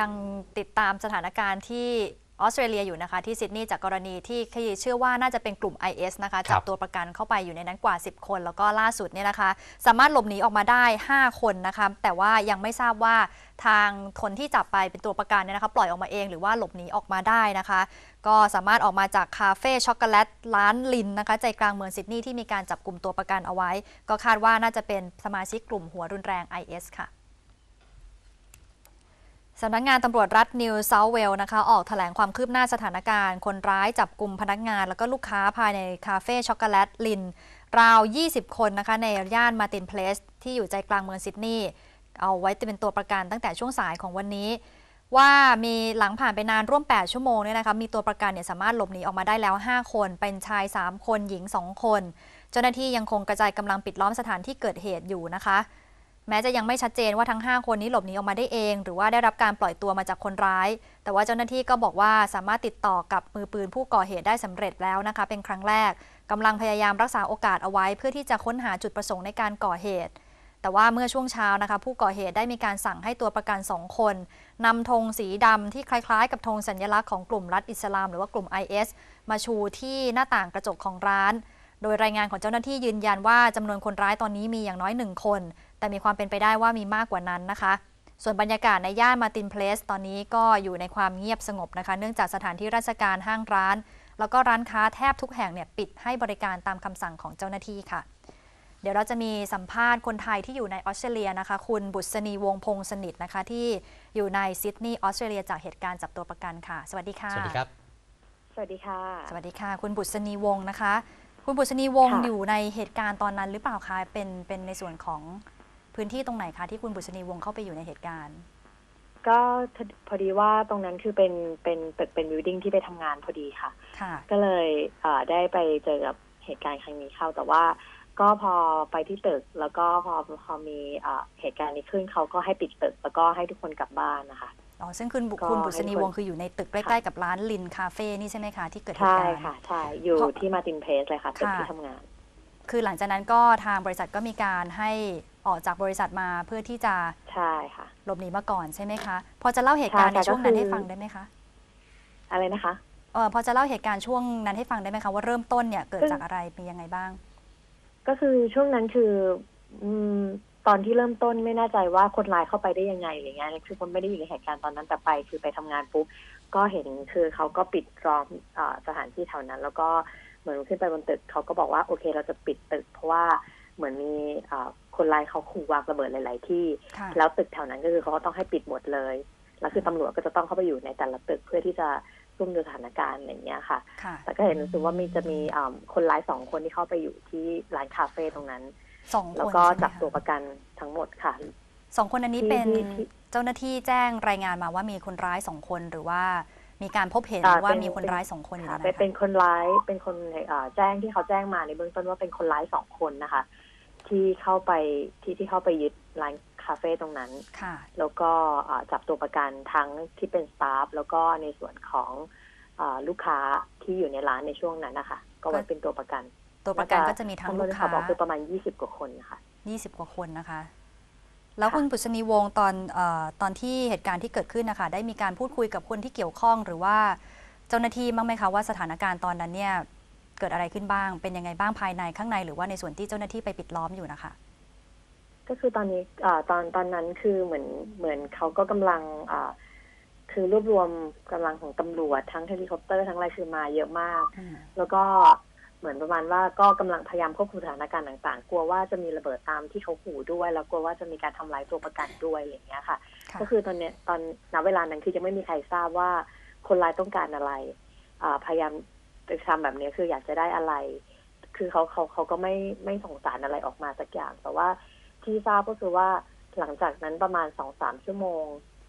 ยังติดตามสถานการณ์ที่ออสเตรเลียอยู่นะคะที่ซิดนีย์จากกรณีที่เชื่อว่าน่าจะเป็นกลุ่ม IS นะคะจับตัวประกันเข้าไปอยู่ในนั้นกว่า 10 คน แล้วก็ล่าสุดเนี่ยนะคะ สามารถหลบหนีออกมาได้ 5 คนนะคะแต่ว่ายังไม่ทราบว่าทางคนที่จับไปเป็นตัวประกันเนี่ยนะคะปล่อยออกมาเองหรือว่าหลบหนีออกมาได้นะคะ ก็สามารถออกมาจากคาเฟ่ช็อกโกแลตร้านลินนะคะใจกลางเมืองซิดนีย์ที่มีการจับกลุ่มตัวประกันเอาไว้ ก็คาดว่าน่าจะเป็นสมาชิกกลุ่มหัวรุนแรง IS ค่ะ สำนักงงานตำรวจรัฐนิวเซาเวลนะคะ ออกแถลงความคืบหน้าสถานการณ์ คนร้ายจับกลุ่มพนักงาน แล้วก็ลูกค้าภายในคาเฟ่ช็อกโกแลตลิน ราว 20 คนนะคะ ในย่านมาตินเพลส ที่อยู่ใจกลางเมืองซิดนีย์เอาไว้เป็นตัวประกันตั้งแต่ช่วงสายของวันนี้ ว่ามีหลังผ่านไปนานร่วม 8 ชั่วโมงเนี่ยนะคะมีตัวประกันเนี่ยสามารถหลบหนีออกมาได้แล้ว 5 คน เป็นชาย 3 คนหญิง 2 คน เจ้าหน้าที่ยังคงกระจายกำลังปิดล้อมสถานที่เกิดเหตุอยู่นะคะ แม้จะยังไม่ชัดเจนว่าทั้ง 5 คนนี้หลบหนีออกมาได้เอง หรือว่าได้รับการปล่อยตัวมาจากคนร้าย แต่ว่าเจ้าหน้าที่ก็บอกว่าสามารถติดต่อกับมือปืนผู้ก่อเหตุได้สำเร็จแล้วนะคะ เป็นครั้งแรกกำลังพยายามรักษาโอกาสเอาไว้ เพื่อที่จะค้นหาจุดประสงค์ในการก่อเหตุ แต่ว่าเมื่อช่วงเช้านะคะ ผู้ก่อเหตุได้มีการสั่งให้ตัวประกัน2คนนำธงสีดำที่คล้ายๆ กับธงสัญลักษณ์ของกลุ่มรัฐอิสลาม หรือว่ากลุ่ม IS มาชูที่หน้าต่างกระจกของร้าน โดยรายงานของเจ้าหน้าที่ยืนยันว่าจำนวนคนร้ายตอนนี้มีอย่างน้อยหนึ่งคน แต่มีความเป็นไปได้ว่ามีมากกว่านั้นนะคะ ส่วนบรรยากาศในย่านมาตินเพลส ตอนนี้ก็อยู่ในความเงียบสงบนะคะ เนื่องจากสถานที่ราชการห้างร้าน แล้วก็ร้านค้าแทบทุกแห่งเนี่ยปิดให้บริการตามคำสั่งของเจ้าหน้าที่ค่ะ เดี๋ยวเราจะมีสัมภาษณ์คนไทยที่อยู่ในออสเตรเลียนะคะ คุณบุษณีวงศ์พงษ์สนิทนะคะที่อยู่ในซิดนีย์ออสเตรเลียจากเหตุการณ์จับตัวประกันค่ะ สวัสดีค่ะ สวัสดีครับ สวัสดีค่ะ สวัสดีค่ะ คุณบุษณีวงศ์นะคะ คุณบุษณีวงศ์ค่ะ อยู่ในเหตุการณ์ตอนนั้นหรือเปล่าคะเป็นเป็นในส่วนของพื้นที่ตรงไหนคะที่คุณบุษณีวงศ์เข้าไปอยู่ในเหตุการณ์ ก็พอดีว่าตรงนั้นคือเป็นเป็นตึกเป็นบิวดิ้งที่ไปทำงานพอดีค่ะ ค่ะ ก็เลยเอ่อได้ไปเจอกับเหตุการณ์ครั้งนี้เข้า แต่ว่าก็พอไปที่ตึก แล้วก็พอพอมีเอ่อเหตุการณ์นี้ขึ้นเขาก็ให้ปิดตึก แล้วก็ให้ทุกคนกลับบ้านนะคะ อ๋อซึ่งคุณบุก็คุณบุษณีให้คน วงศ์คืออยู่ในตึกใกล้ค่ะๆกับร้านลินคาเฟ่นี่ใช่ไหมคะที่เกิดเหตุใช่การณ์ ค่ะใช่อยู่เพราะที่มาตินเพลสเลยค่ะตึกค่ะ ที่ทำงาน คือหลังจากนั้นก็ทางบริษัทก็มีการให้ออกจากบริษัทมาเพื่อที่จะใช่ค่ะ หลบหนีมาก่อนใช่ไหมคะพอจะเล่าเหตุการณ์ใช่ในค่ะช่วงนั้นก็คือ ให้ฟังได้ไหมคะอะไรนะคะ เออพอจะเล่าเหตุการณ์ช่วงนั้นให้ฟังได้ไหมคะว่าเริ่มต้นเนี่ยเกิดจากอะไรเป็นยังไงบ้าง ก็คือช่วงนั้นคืออืม ตอนที่เริ่มต้นไม่แน่ใจว่าคนร้ายเข้าไปได้ยังไงอะไรเงี้ยคือคนไม่ได้อยู่ในเหตุการณ์ตอนนั้นแต่ไป คือไปทำงานปุ๊บก็เห็นคือเขาก็ปิดล้อมอ่าสถานที่แถวนั้น แล้วก็เหมือนขึ้นไปบนตึกเขาก็บอกว่าโอเค เราจะปิดตึก เพราะว่าเหมือนมีอ่าคนร้ายเขาขู่วางระเบิดหลาย ๆ ที่ค่ะแล้วตึกแถวนั้นก็คือเขาก็ต้องให้ปิดหมดเลยแล้วคือตำรวจก็จะต้องเข้าไปอยู่ในแต่ละตึกเพื่อที่จะซุ่มดูสถานการณ์อะไรเงี้ยค่ะค่ะแต่ก็เห็นรู้สึกว่ามีจะมีอ่าคนร้ายสองคนที่เข้าไปอยู่ที่ร้านคาเฟ่ตรงนั้นสองแล้วคนก็ใช่ไหมจับคะตัวประกันทั้งหมดค่ะสองคนอันนี้ที่เป็นที่ที่เจ้าหน้าที่แจ้งรายงานมาว่ามีคนร้ายสองคนหรือว่ามีการพบเห็นอ่าว่าเป็นมีคนร้ายสองคนอยู่ค่ะในเป็นนั้นเป็นคนร้ายเป็นคนเอ่อแจ้งที่เขาแจ้งมาในเบื้องต้นว่าเป็นคนร้ายสองคนนะคะ ที่เข้าไปที่ที่เข้าไปยึดร้านคาเฟ่ตรงนั้นค่ะ แล้วก็เอ่อจับตัวประกันทั้งที่เป็นสตาฟแล้วก็ในส่วนของเออลูกค้าที่อยู่ในร้านในช่วงนั้นนะคะ ก็ไว้เป็นตัวประกัน ตัวประกันก็จะมีทั้งลูกค้าจำนวนที่เขบอกคือประมาณยี่สิบกว่าคนนะคะ20 กว่าคนนะคะ แล้วค่ะคุณปุษณีวงศ์ตอนเออตอนที่เหตุการณ์ที่เกิดขึ้นนะคะ ได้มีการพูดคุยกับคนที่เกี่ยวข้องหรือว่าเจ้าหน้าที่บ้างไหมคะว่าสถานการณ์ตอนนั้นเนี่ยเกิดอะไรขึ้นบ้าง เป็นยังไงบ้างภายในข้างใน หรือว่าในส่วนที่เจ้าหน้าที่ไปปิดล้อมอยู่นะคะ ก็คือตอนนี้เออตอนตอนนั้นคือเหมือนเหมือนเขาก็กำลังเอ่อคือรวบรวมกำลังของตำรวจทั้งเฮลิคอปเตอร์ทั้งอะไรคือมาเยอะมาก แล้วก็ เหมือนประมาณว่าก็กำลังพยายามควบคุมสถานการณ์ต่างๆ กลัวว่าจะมีระเบิดตามที่เขาขู่ด้วย แล้วกลัวว่าจะมีการทำลายตัวประกันด้วยอะไรอย่างเงี้ยค่ะค่ะ ก็คือตอนเนี้ยตอนณเวลานั้นคือยังไม่มีใครทราบว่าคนร้ายต้องการอะไรอ่าพยายามไปทำแบบเนี้ยคืออยากจะได้อะไร คือเขาเขาเขาก็ไม่ไม่ส่งสารอะไรออกมาสักอย่าง แต่ว่าที่ทราบก็คือว่าหลังจากนั้นประมาณสองสามชั่วโมงอ่า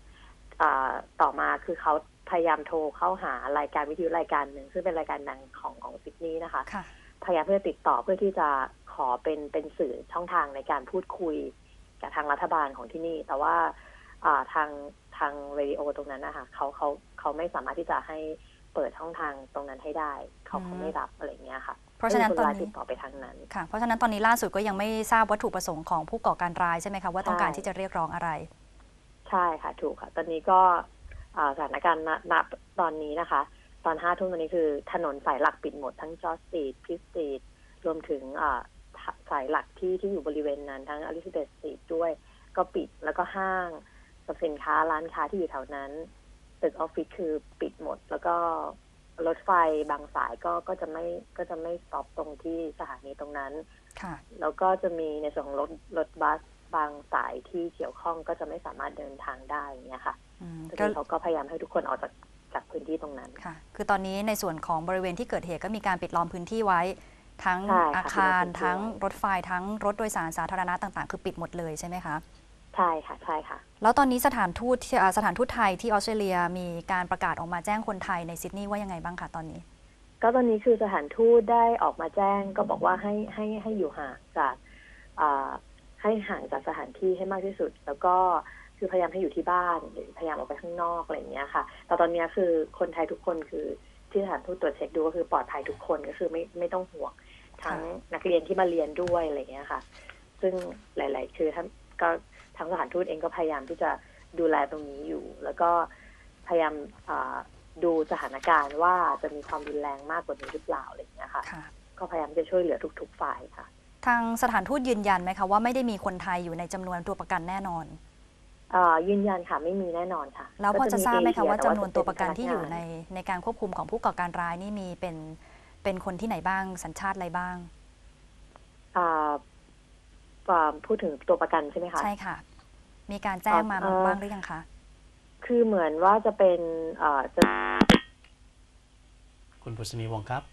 ต่อมาคือเขาพยายามโทรเข้าหารายการวิทยุรายการหนึ่งซึ่งเป็นรายการดังของของซิดนีย์นะคะค่ะพยายามเพื่อติดต่อเพื่อที่จะขอเป็นเป็นสื่อช่องทางในการพูดคุยกับทางรัฐบาลของที่นี่ แต่ว่าอ่าทางทางเรดิโอตรงนั้นนะคะเขาเขาเขาไม่สามารถที่จะให้เปิดช่องทางตรงนั้นให้ได้ เขาอืมเขาไม่รับอะไรอย่างเงี้ยค่ะ เพราะฉะนั้นไม่มีตคอนร้ายนี้ติดต่อไปทางนั้นค่ะเพราะฉะนั้นตอนนี้ล่าสุดก็ยังไม่ทราบวัตถุประสงค์ของผู้ก่อการร้ายใช่ไหมคะว่าต้องการใช่ที่จะเรียกร้องอะไร ใช่ค่ะ ถูกค่ะ ตอนนี้ก็อ่าสถานการณ์ณณตอนนี้นะคะ ตอนห้าทุ่มวันนี้คือถนนสายหลักปิดหมดทั้งจอร์จสตรีทพิสตรีทรวมถึงอ่าสายหลักที่ที่อยู่บริเวณนั้น ทั้งอลิซาเบธสตรีทด้วย ก็ปิดแล้วก็ห้างสรรพสินค้าร้านค้าที่อยู่แถวนั้น ตึกออฟฟิศคือปิดหมด แล้วก็รถไฟบางสายก็ก็จะไม่ก็จะไม่สต็อปตรงที่สถานีตรงนั้น ค่ะ แล้วก็จะมีในส่วนของรถรถบัส บางสายที่เกี่ยวข้องก็จะไม่สามารถเดินทางได้อย่างเงี้ยค่ะอืมก็ก็คือเขาก็พยายามให้ทุกคนออกจากจากพื้นที่ตรงนั้นค่ะ คือตอนนี้ในส่วนของบริเวณที่เกิดเหตุก็มีการปิดล้อมพื้นที่ไว้ ทั้งใช่ค่ะอาคารปิดล้อมพื้นที่ทั้งรถไฟทั้งรถโดยสารสาธารณะต่าง ๆ คือปิดหมดเลยใช่ไหมคะใช่ค่ะใช่ค่ะ แล้วตอนนี้สถานทูตที่อ่าสถานทูตไทยที่ออสเตรเลียมีการประกาศออกมาแจ้งคนไทยในซิดนีย์ว่ายังไงบ้างคะตอนนี้ ก็ตอนนี้คือสถานทูตได้ออกมาแจ้งก็บอกว่าให้ให้ให้อยู่ห่างจากอ่า ให้ห่างจากสถานที่ให้มากที่สุด แล้วก็คือพยายามให้อยู่ที่บ้านหรือพยายามออกไปข้างนอกอะไรอย่างเงี้ยค่ะ แต่ตอนนี้คือคนไทยทุกคนคือที่สถานทูตตรวจเช็คดูก็คือปลอดภัยทุกคนก็คือไม่ไม่ต้องห่วงทั้งนักเรียนที่มาเรียนด้วยอะไรอย่างเงี้ยค่ะ ซึ่งหลาย ๆ คือท่านก็ทางสถานทูตเองก็พยายามที่จะดูแลตรงนี้อยู่ แล้วก็พยายามอ่าดูสถานการณ์ว่าจะมีความรุนแรงมากกว่านี้หรือเปล่าอะไรอย่างเงี้ยค่ะค่ะ ก็พยายามจะช่วยเหลือทุก ๆ ฝ่ายค่ะ ทางสถานทูตยืนยันไหมคะว่าไม่ได้มีคนไทยอยู่ในจำนวนตัวประกันแน่นอนอ่ายืนยันค่ะไม่มีแน่นอนค่ะ แล้วพอจะทราบไหมคะก็ว่าแต่จำนวนตัวประกันที่อยู่พในงาในการควบคุมของผู้ก่อการร้ายนี่มีเป็นเป็นคนที่ไหนบ้างสัญชาติอะไรบ้างอ่าอ่าพูดถึงตัวประกันใช่ไหมคะใช่ค่ะ มีการแจ้งมาเอ่อบ้างหรือยังคะคือเหมือนว่าจะเป็นอ่าจะคุณปุษณีวงศ์ครับ